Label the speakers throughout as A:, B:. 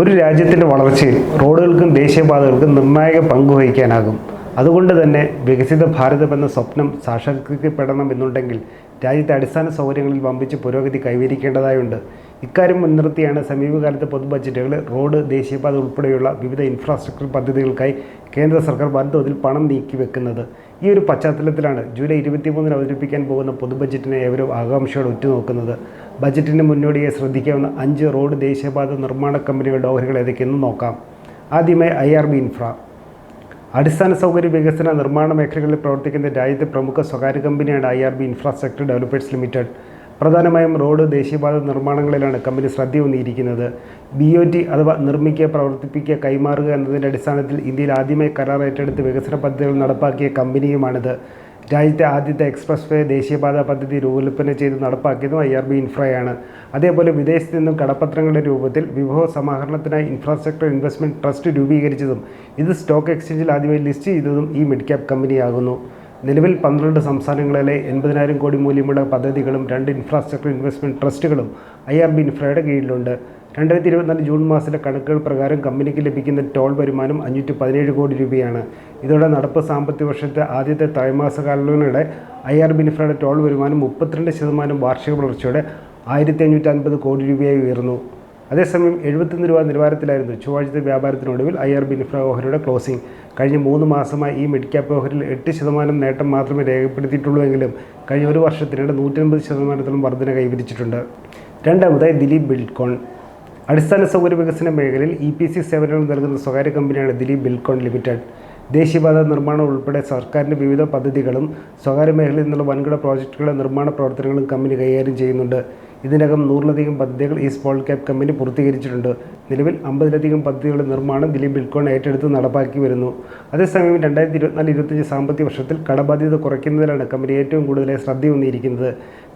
A: ഒരു രാജ്യത്തിന്റെ വളർച്ചയിൽ റോഡുകൾക്കും ദേശീയപാതകൾക്കും നിർണായക പങ്ക് വഹിക്കാനാകും. അതുകൊണ്ട് തന്നെ വികസിത ഭാരതം എന്ന സ്വപ്നം സാക്ഷാത്കരിക്കപ്പെടണം എന്നുണ്ടെങ്കിൽ രാജ്യത്തെ അടിസ്ഥാന സൗകര്യങ്ങളിൽ വമ്പിച്ച് പുരോഗതി കൈവരിക്കേണ്ടതായുണ്ട്. ഇക്കാര്യം മുൻനിർത്തിയാണ് സമീപകാലത്തെ പൊതു ബജറ്റുകൾ റോഡ് ദേശീയപാത ഉൾപ്പെടെയുള്ള വിവിധ ഇൻഫ്രാസ്ട്രക്ചർ പദ്ധതികൾക്കായി കേന്ദ്ര സർക്കാർ വൻതോതിൽ പണം നീക്കിവെക്കുന്നത്. ഈ ഒരു പശ്ചാത്തലത്തിലാണ് ജൂലൈ ഇരുപത്തിമൂന്നിന് അവതരിപ്പിക്കാൻ പോകുന്ന പൊതു ബജറ്റിനെ ഏവരും ആകാംക്ഷയോടെ ഉറ്റുനോക്കുന്നത്. ബജറ്റിന് മുന്നോടിയായി ശ്രദ്ധിക്കാവുന്ന അഞ്ച് റോഡ് ദേശീയപാത നിർമ്മാണ കമ്പനികളുടെ ഓഹരികൾ ഏതൊക്കെയെന്ന് നോക്കാം. ആദ്യമായി ഐ ആർ ബി ഇൻഫ്ര. അടിസ്ഥാന സൗകര്യ വികസന നിർമ്മാണ മേഖലകളിൽ പ്രവർത്തിക്കുന്ന രാജ്യത്തെ പ്രമുഖ സ്വകാര്യ കമ്പനിയാണ് I R B infrastructure developers limited. പ്രധാനമായും റോഡ് ദേശീയപാത നിർമ്മാണങ്ങളിലാണ് കമ്പനി ശ്രദ്ധയൂന്നിയിരിക്കുന്നത്. ബി ഒ ടി അഥവാ നിർമ്മിക്കുക പ്രവർത്തിപ്പിക്കുക കൈമാറുക എന്നതിന്റെ അടിസ്ഥാനത്തിൽ ഇന്ത്യയിൽ ആദ്യമായി കരാർ ഏറ്റെടുത്ത് വികസന പദ്ധതികൾ നടപ്പാക്കിയ കമ്പനിയുമാണിത്. രാജ്യത്തെ ആദ്യത്തെ എക്സ്പ്രസ് വേ ദേശീയപാത പദ്ധതി രൂപകൽപ്പന ചെയ്ത് നടപ്പാക്കിയതും ഐ ആർ ബി ഇൻഫ്രയാണ്. അതേപോലെ വിദേശത്ത് നിന്നും കടപ്പത്രങ്ങളുടെ രൂപത്തിൽ വിഭവ സമാഹരണത്തിനായി ഇൻഫ്രാസ്ട്രക്ചർ ഇൻവെസ്റ്റ്മെന്റ് ട്രസ്റ്റ് രൂപീകരിച്ചതും ഇത് സ്റ്റോക്ക് എക്സ്ചേഞ്ചിൽ ആദ്യമായി ലിസ്റ്റ് ചെയ്തതും ഈ മിഡ് ക്യാപ് കമ്പനിയാകുന്നു. നിലവിൽ പന്ത്രണ്ട് സംസ്ഥാനങ്ങളിലെ എൺപതിനായിരം കോടി മൂല്യമുള്ള പദ്ധതികളും രണ്ട് ഇൻഫ്രാസ്ട്രക്ചർ ഇൻവെസ്റ്റ്മെന്റ് ട്രസ്റ്റുകളും ഐ ആർ ബി ഇൻഫ്രയുടെ കീഴിലുണ്ട്. രണ്ടായിരത്തി ഇരുപത്തിനാല് ജൂൺ മാസത്തിലെ കണക്കുകൾ പ്രകാരം കമ്പനിക്ക് ലഭിക്കുന്ന ടോൾ വരുമാനം അഞ്ഞൂറ്റി പതിനേഴ് കോടി രൂപയാണ്. ഇതോടെ നടപ്പ് സാമ്പത്തിക വർഷത്തെ ആദ്യത്തെ ത്രൈമാസ കാലങ്ങളുടെ ഐ ആർ ബി ഇൻഫ്രയുടെ ടോൾ വരുമാനം മുപ്പത്തിരണ്ട് ശതമാനം വാർഷിക വളർച്ചയോടെ ആയിരത്തി അഞ്ഞൂറ്റി അൻപത് കോടി രൂപയായി ഉയർന്നു. അതേസമയം എഴുപത്തൊന്ന് രൂപ നിലവാരത്തിലായിരുന്നു ചൊവ്വാഴ്ചത്തെ വ്യാപാരത്തിനൊടുവിൽ ഐ ആർ ബി ഇൻഫ്ര ഓഹരിയുടെ ക്ലോസിംഗ്. കഴിഞ്ഞ മൂന്ന് മാസമായി ഈ മിഡ് ക്യാപ്പ് ഓഹരിൽ എട്ട് ശതമാനം നേട്ടം മാത്രമേ രേഖപ്പെടുത്തിയിട്ടുള്ളൂ എങ്കിലും കഴിഞ്ഞ ഒരു വർഷത്തിനിടെ നൂറ്റൻപത് ശതമാനത്തോളം വർധന കൈവരിച്ചിട്ടുണ്ട്. രണ്ടാമതായി ദിലീപ് ബിൽക്കോൺ. അടിസ്ഥാന സൗകര്യ വികസന മേഖലയിൽ ഇ പി സി സേവനങ്ങൾ നൽകുന്ന സ്വകാര്യ കമ്പനിയാണ് ദിലീപ് ബിൽക്കോൺ ലിമിറ്റഡ്. ദേശീയപാത നിർമ്മാണം ഉൾപ്പെടെ സർക്കാരിന്റെ വിവിധ പദ്ധതികളും സ്വകാര്യ മേഖലയിൽ നിന്നുള്ള വൻകിട പ്രോജക്റ്റുകളുടെ നിർമ്മാണ പ്രവർത്തനങ്ങളും കമ്പനി കൈകാര്യം ചെയ്യുന്നുണ്ട്. ഇതിനകം നൂറിലധികം പദ്ധതികൾ ഈ സ്മോൾ ക്യാപ് കമ്പനി പൂർത്തീകരിച്ചിട്ടുണ്ട്. നിലവിൽ അമ്പതിലധികം പദ്ധതികളുടെ നിർമ്മാണം ദിലീപ് ബിൽക്കോൺ ഏറ്റെടുത്ത് നടപ്പാക്കി വരുന്നു. അതേസമയം രണ്ടായിരത്തി ഇരുപത്തിനാല് ഇരുപത്തഞ്ച് സാമ്പത്തിക വർഷത്തിൽ കടബാധ്യത കുറയ്ക്കുന്നതിലാണ് കമ്പനി ഏറ്റവും കൂടുതലായി ശ്രദ്ധയൂന്നിയിരിക്കുന്നത്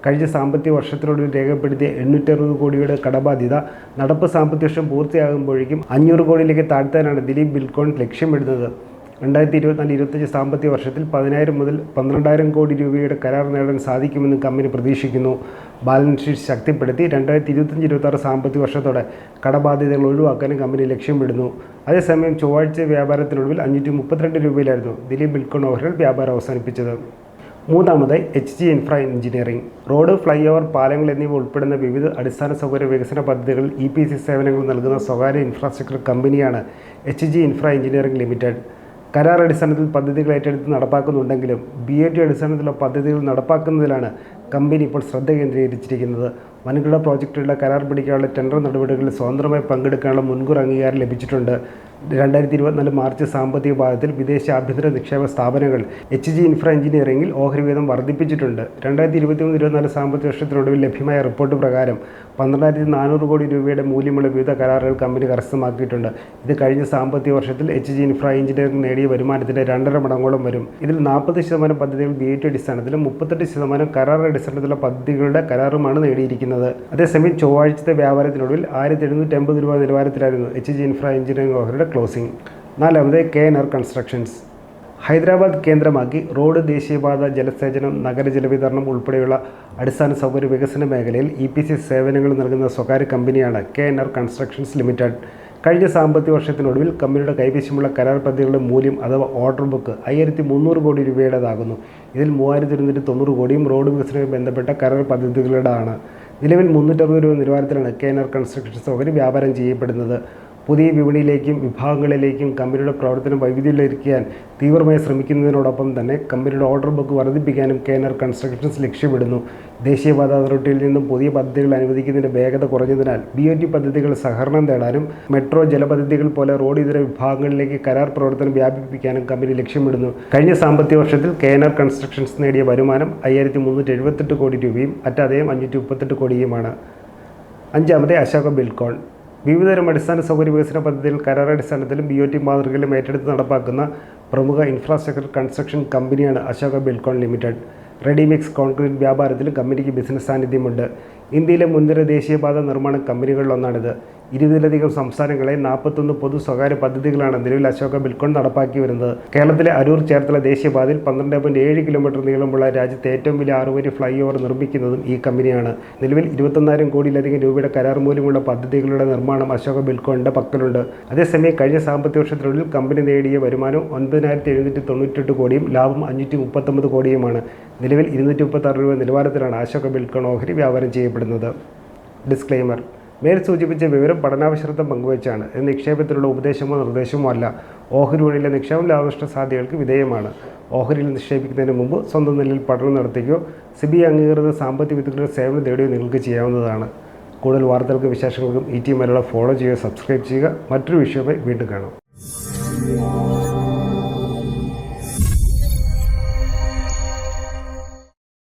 A: കഴിഞ്ഞ സാമ്പത്തിക വർഷത്തിനൊടുവിൽ രേഖപ്പെടുത്തിയ എണ്ണൂറ്ററുപത് കോടിയുടെ കടബാധ്യത നടപ്പ് സാമ്പത്തിക വർഷം പൂർത്തിയാകുമ്പോഴേക്കും അഞ്ഞൂറ് കോടിയിലേക്ക് താഴ്ത്താനാണ് ദിലീപ് ബിൽക്കോൺ ലക്ഷ്യമിടുന്നത്. രണ്ടായിരത്തി ഇരുപത്തിനാല് ഇരുപത്തഞ്ച് സാമ്പത്തിക വർഷത്തിൽ പതിനായിരം മുതൽ പന്ത്രണ്ടായിരം കോടി രൂപയുടെ കരാർ നേടാൻ സാധിക്കുമെന്ന് കമ്പനി പ്രതീക്ഷിക്കുന്നു. ബാലൻസ് ഷീറ്റ് ശക്തിപ്പെടുത്തി രണ്ടായിരത്തി ഇരുപത്തഞ്ച് ഇരുപത്താറ് സാമ്പത്തിക വർഷത്തോടെ കടബാധ്യതകൾ ഒഴിവാക്കാനും കമ്പനി ലക്ഷ്യമിടുന്നു. അതേസമയം ചൊവ്വാഴ്ച വ്യാപാരത്തിനൊടുവിൽ അഞ്ഞൂറ്റി മുപ്പത്തിരണ്ട് രൂപയിലായിരുന്നു ദിലീപ് ബിൽക്കോൺ ഓഹരൽ വ്യാപാരം അവസാനിപ്പിച്ചത്. മൂന്നാമതായി H G infra engineering road flyover പാലങ്ങൾ എന്നിവ ഉൾപ്പെടുന്ന വിവിധ അടിസ്ഥാന സൗകര്യ വികസന പദ്ധതികളിൽ ഇ പി സി സേവനങ്ങൾ നൽകുന്ന സ്വകാര്യ ഇൻഫ്രാസ്ട്രക്ചർ കമ്പനിയാണ് H G infra engineering limited. കരാർ അടിസ്ഥാനത്തിൽ പദ്ധതികൾ ഏറ്റെടുത്ത് നടപ്പാക്കുന്നുണ്ടെങ്കിലും ബി എ ടി അടിസ്ഥാനത്തിലുള്ള പദ്ധതികൾ നടപ്പാക്കുന്നതിലാണ് കമ്പനി ഇപ്പോൾ ശ്രദ്ധ കേന്ദ്രീകരിച്ചിരിക്കുന്നത്. വൻകിട പ്രോജക്റ്റുകളുടെ കരാർ പിടിക്കാനുള്ള ടെൻഡർ നടപടികളിൽ സ്വതന്ത്രമായി പങ്കെടുക്കാനുള്ള മുൻകൂർ അംഗീകാരം ലഭിച്ചിട്ടുണ്ട്. രണ്ടായിരത്തി ഇരുപത്തിനാല് മാർച്ച് സാമ്പത്തിക പാദത്തിൽ വിദേശ ആഭ്യന്തര നിക്ഷേപ സ്ഥാപനങ്ങൾ എച്ച് ജി ഇൻഫ്ര എഞ്ചിനീയറിംഗിൽ ഓഹരി വീതം വർദ്ധിപ്പിച്ചിട്ടുണ്ട്. രണ്ടായിരത്തി ഇരുപത്തിമൂന്ന് ഇരുപത്തിനാല് സാമ്പത്തിക വർഷത്തിനൊടുവിൽ ലഭ്യമായ റിപ്പോർട്ട് പ്രകാരം പന്ത്രണ്ടായിരത്തി നാനൂറ് കോടി രൂപയുടെ മൂല്യമുള്ള വിവിധ കരാറുകൾ കമ്പനി കരസ്ഥമാക്കിയിട്ടുണ്ട്. ഇത് കഴിഞ്ഞ സാമ്പത്തിക വർഷത്തിൽ എച്ച് ജി ഇൻഫ്ര എഞ്ചിനീയറിംഗ് നേടിയ വരുമാനത്തിന്റെ രണ്ടര മടങ്ങോളം വരും. ഇതിൽ നാൽപ്പത് ശതമാനം പദ്ധതികൾ ബി ടി അടിസ്ഥാനത്തിലും മുപ്പത്തെട്ട് ശതമാനം കരാർ അടിസ്ഥാനത്തിലുള്ള പദ്ധതികളുടെ കരാറുമാണ് നേടിയിരിക്കുന്നത്. അതേസമയം ചൊവ്വാഴ്ചത്തെ വ്യാപാരത്തിനൊടുവിൽ ആയിരത്തി എഴുന്നൂറ്റി അമ്പത് രൂപ നിലവാരത്തിലായിരുന്നു എച്ച് ജി ഇൻഫ്ര എഞ്ചിനീയറിംഗ് ഓഹരിയുടെ ക്ലോസിംഗ് നാലാമത് K N R constructions Hyderabad കേന്ദ്രമാക്കി റോഡ് ദേശീയപാത ജലസേചനം നഗരജലവിതരണം ഉൾപ്പെടെയുള്ള അടിസ്ഥാന സൗകര്യ വികസന മേഖലയിൽ ഇ പി സി സേവനങ്ങൾ നൽകുന്ന സ്വകാര്യ കമ്പനിയാണ് K N R constructions limited കഴിഞ്ഞ സാമ്പത്തിക വർഷത്തിനൊടുവിൽ കമ്പനിയുടെ കൈവശമുള്ള കരാർ പദ്ധതികളുടെ മൂല്യം അഥവാ ഓർഡർ ബുക്ക് അയ്യായിരത്തി മുന്നൂറ് കോടി രൂപയുടേതാകുന്നു. ഇതിൽ മൂവായിരത്തി ഇരുന്നൂറ്റി തൊണ്ണൂറ് കോടിയും റോഡ് വികസനവുമായി ബന്ധപ്പെട്ട കരാർ പദ്ധതികളുടെയാണ് നിലവിൽ മുന്നൂറ്ററുപത് രൂപ നിലവാരത്തിലാണ് കെ എൻ ആർ കൺസ്ട്രക്ഷൻ സൗകര്യം വ്യാപാരം ചെയ്യപ്പെടുന്നത്. പുതിയ വിപണിയിലേക്കും വിഭാഗങ്ങളിലേക്കും കമ്പനിയുടെ പ്രവർത്തനം വൈവിധ്യയിലിരിക്കാൻ തീവ്രമായി ശ്രമിക്കുന്നതിനോടൊപ്പം തന്നെ കമ്പനിയുടെ ഓർഡർ ബുക്ക് വർദ്ധിപ്പിക്കാനും കേനർ കൺസ്ട്രക്ഷൻസ് ലക്ഷ്യമിടുന്നു. ദേശീയപാത അതോറിറ്റിയിൽ നിന്നും പുതിയ പദ്ധതികൾ അനുവദിക്കുന്നതിന്റെ വേഗത കുറഞ്ഞതിനാൽ ബി ഒ ടി പദ്ധതികൾ സഹകരണം തേടാനും മെട്രോ ജലപദ്ധതികൾ പോലെ റോഡ് ഇതര വിഭാഗങ്ങളിലേക്ക് കരാർ പ്രവർത്തനം വ്യാപിപ്പിക്കാനും കമ്പനി ലക്ഷ്യമിടുന്നു. കഴിഞ്ഞ സാമ്പത്തിക വർഷത്തിൽ കേനർ കൺസ്ട്രക്ഷൻസ് നേടിയ വരുമാനം അയ്യായിരത്തി മുന്നൂറ്റി എഴുപത്തെട്ട് കോടി രൂപയും അറ്റാദയം അഞ്ഞൂറ്റി മുപ്പത്തെട്ട് കോടിയുമാണ്. അഞ്ചാമത്തെ അശോക ബിൽക്കോൺ വിവിധതരം അടിസ്ഥാന സൗകര്യ വികസന പദ്ധതികൾ കരാറടിസ്ഥാനത്തിലും ബി ഒ ടി മാതൃകയിലും ഏറ്റെടുത്ത് നടപ്പാക്കുന്ന പ്രമുഖ ഇൻഫ്രാസ്ട്രക്ചർ കൺസ്ട്രക്ഷൻ കമ്പനിയാണ് Ashoka Buildcon limited ready mix concrete വ്യാപാരത്തിലും കമ്പനിക്ക് ബിസിനസ് സാന്നിധ്യമുണ്ട്. ഇന്ത്യയിലെ മുൻനിര ദേശീയപാത നിർമ്മാണ കമ്പനികളിലൊന്നാണിത്. ഇരുപതിലധികം സംസ്ഥാനങ്ങളെ നാൽപ്പത്തൊന്ന് പൊതു സ്വകാര്യ പദ്ധതികളാണ് നിലവിൽ അശോക ബിൽക്കോൺ നടപ്പാക്കി വരുന്നത്. കേരളത്തിലെ അരൂർ ചേർത്തല ദേശീയപാതയിൽ പന്ത്രണ്ട് പോയിന്റ് ഏഴ് കിലോമീറ്റർ നീളമുള്ള രാജ്യത്തെ ഏറ്റവും വലിയ ആറുവരി ഫ്ലൈ ഓവർ നിർമ്മിക്കുന്നതും ഈ കമ്പനിയാണ്. നിലവിൽ ഇരുപത്തൊന്നായിരം കോടിയിലധികം രൂപയുടെ കരാർ മൂല്യമുള്ള പദ്ധതികളുടെ നിർമ്മാണം അശോക ബിൽക്കോണിന്റെ പക്കലുണ്ട്. അതേസമയം കഴിഞ്ഞ സാമ്പത്തിക വർഷത്തിനുള്ളിൽ കമ്പനി നേടിയ വരുമാനം ഒൻപതിനായിരത്തി എഴുന്നൂറ്റി തൊണ്ണൂറ്റെട്ട് കോടിയും ലാഭം അഞ്ഞൂറ്റി മുപ്പത്തൊമ്പത് കോടിയുമാണ്. നിലവിൽ ഇരുന്നൂറ്റി മുപ്പത്താറ് രൂപ നിലവാരത്തിലാണ് അശോക ബിൽക്കോൺ ഓഹരി വ്യാപാരം ചെയ്യപ്പെടുന്നത്. ഡിസ്ക്ലെയിമർ. മേൽ സൂചിപ്പിച്ച വിവരം പഠനാവശ്രദ്ധം പങ്കുവച്ചാണ്. നിക്ഷേപത്തിലുള്ള ഉപദേശമോ നിർദ്ദേശമോ അല്ല. ഓഹരി വഴിയിലെ നിക്ഷേപം ലാഭനഷ്ട സാധ്യതകൾക്ക് വിധേയമാണ്. ഓഹരിയിൽ നിക്ഷേപിക്കുന്നതിന് മുമ്പ് സ്വന്തം നിലയിൽ പഠനം നടത്തുകയോ സിബി അംഗീകൃത സാമ്പത്തിക വിദഗ്ധരുടെ സേവനം തേടുകയോ നിങ്ങൾക്ക് ചെയ്യാവുന്നതാണ്. കൂടുതൽ വാർത്തകൾക്കും വിശേഷങ്ങൾക്കും ഈ ടി മലയാളം ഫോളോ ചെയ്യുക സബ്സ്ക്രൈബ് ചെയ്യുക. മറ്റൊരു വിഷയമായി വീണ്ടും കാണാം.